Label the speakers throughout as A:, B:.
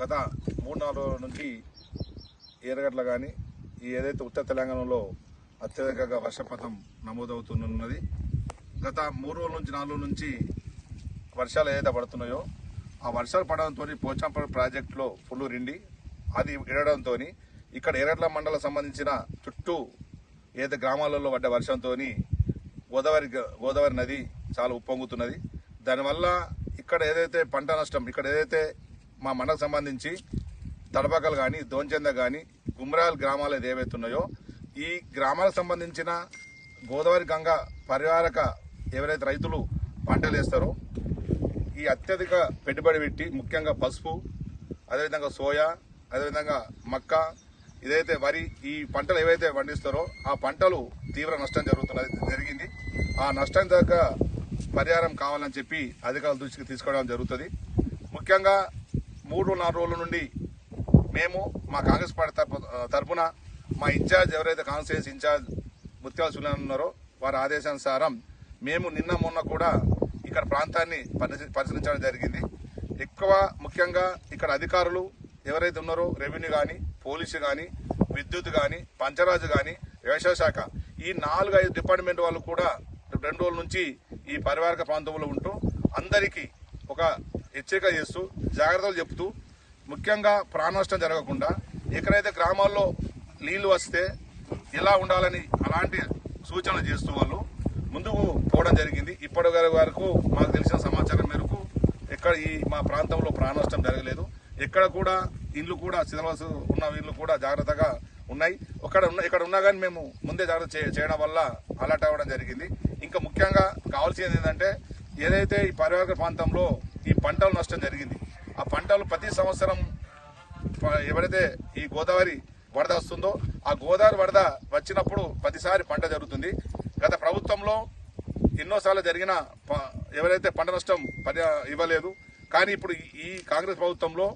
A: గత మూడు నాలుగు రోజుల నుంచి ఏరగట్ల కానీ ఏదైతే ఉత్తర తెలంగాణలో అత్యధికంగా వర్షపాతం నమోదవుతున్నది గత మూడు రోజుల నుంచి నాలుగు నుంచి వర్షాలు ఏదైతే పడుతున్నాయో ఆ వర్షాలు పడడంతో పోచాంపల్లి ప్రాజెక్టులో ఫుల్ రిండి. అది ఇడడంతో ఇక్కడ ఎర్రట్ల మండలం సంబంధించిన చుట్టూ ఏదైతే గ్రామాలలో పడ్డ వర్షంతో గోదావరి గోదావరి నది చాలా ఉప్పొంగుతున్నది. దానివల్ల ఇక్కడ ఏదైతే పంట నష్టం ఇక్కడ ఏదైతే మా మండలకు సంబంధించి తడపకలు కానీ దోంచంద కానీ గుమ్రాల్ గ్రామాలు ఏది ఏవైతే ఉన్నాయో ఈ గ్రామాలకు సంబంధించిన గోదావరి గంగ పరివారక ఎవరైతే రైతులు పంటలు వేస్తారో ఈ అత్యధిక పెట్టుబడి పెట్టి ముఖ్యంగా పసుపు అదేవిధంగా సోయా అదేవిధంగా మక్క ఇదైతే వరి ఈ పంటలు ఏవైతే పండిస్తారో ఆ పంటలు తీవ్ర నష్టం జరుగుతున్నది జరిగింది. ఆ నష్టం దాకా పరిహారం కావాలని చెప్పి అధికారుల దృష్టికి తీసుకోవడం జరుగుతుంది. ముఖ్యంగా మూడు నాలుగు రోజుల నుండి మేము మా కాంగ్రెస్ పార్టీ తరపు తరపున మా ఇన్ఛార్జ్ ఎవరైతే కాన్స్టిట్యూన్స్ ఇన్ఛార్జ్ ముత్యాల సులన్ ఉన్నారో వారి ఆదేశానుసారం మేము నిన్న మొన్న కూడా ఇక్కడ ప్రాంతాన్ని పరిశీలించడం జరిగింది. ఎక్కువ ముఖ్యంగా ఇక్కడ అధికారులు ఎవరైతే ఉన్నారో రెవెన్యూ కానీ పోలీసు కానీ విద్యుత్ కానీ పంచరాజు కానీ వ్యవసాయ శాఖ ఈ నాలుగు ఐదు డిపార్ట్మెంట్ వాళ్ళు కూడా రెండు రోజుల నుంచి ఈ పరివారక ప్రాంతంలో ఉంటూ అందరికీ ఒక హెచ్చరిక చేస్తూ జాగ్రత్తలు చెప్తూ ముఖ్యంగా ప్రాణనష్టం జరగకుండా ఎక్కడైతే గ్రామాల్లో నీళ్ళు వస్తే ఎలా ఉండాలని అలాంటి సూచనలు చేస్తూ వాళ్ళు ముందుకు పోవడం జరిగింది. ఇప్పటి వరకు మాకు తెలిసిన సమాచారం మేరకు ఎక్కడ ఈ మా ప్రాంతంలో ప్రాణనష్టం జరగలేదు. ఎక్కడ కూడా ఇండ్లు కూడా సిద్ధవలసి ఉన్న ఇండ్లు కూడా జాగ్రత్తగా ఉన్నాయి. ఇక్కడ ఉన్న ఇక్కడ ఉన్నా కానీ మేము ముందే జాగ్రత్త చేయడం వల్ల అలర్ట్ అవ్వడం జరిగింది. ఇంకా ముఖ్యంగా కావాల్సింది ఏంటంటే ఏదైతే ఈ పరివాహక ప్రాంతంలో ఈ పంటల నష్టం జరిగింది. ఆ పంటలు ప్రతి సంవత్సరం ఎవరైతే ఈ గోదావరి వరద వస్తుందో ఆ గోదావరి వరద వచ్చినప్పుడు ప్రతిసారి పంట జరుగుతుంది. గత ప్రభుత్వంలో ఎన్నోసార్లు జరిగిన ప- ఎవరైతే పంట నష్టం పరి ఇవ్వలేదు కానీ ఇప్పుడు ఈ- ఈ కాంగ్రెస్ ప్రభుత్వంలో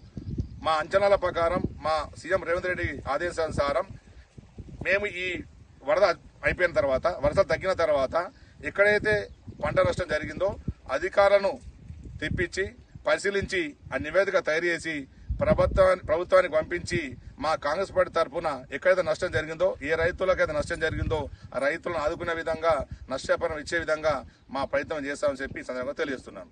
A: మా అంచనాల ప్రకారం మా సీఎం రేవంత్ రెడ్డి ఆదేశానుసారం మేము ఈ వరద అయిపోయిన తర్వాత వరద తగ్గిన తర్వాత ఎక్కడైతే పంట నష్టం జరిగిందో అధికారులను తెప్పించి పరిశీలించి ఆ నివేదిక తయారు చేసి ప్రభుత్వాన్ని ప్రభుత్వానికి పంపించి మా కాంగ్రెస్ పార్టీ తరఫున ఎక్కడైతే నష్టం జరిగిందో ఏ రైతులకైతే నష్టం జరిగిందో ఆ రైతులను ఆదుకునే విధంగా నష్టపరం ఇచ్చే విధంగా మా ప్రయత్నం చేస్తామని చెప్పి సందర్భంగా తెలియజేస్తున్నాను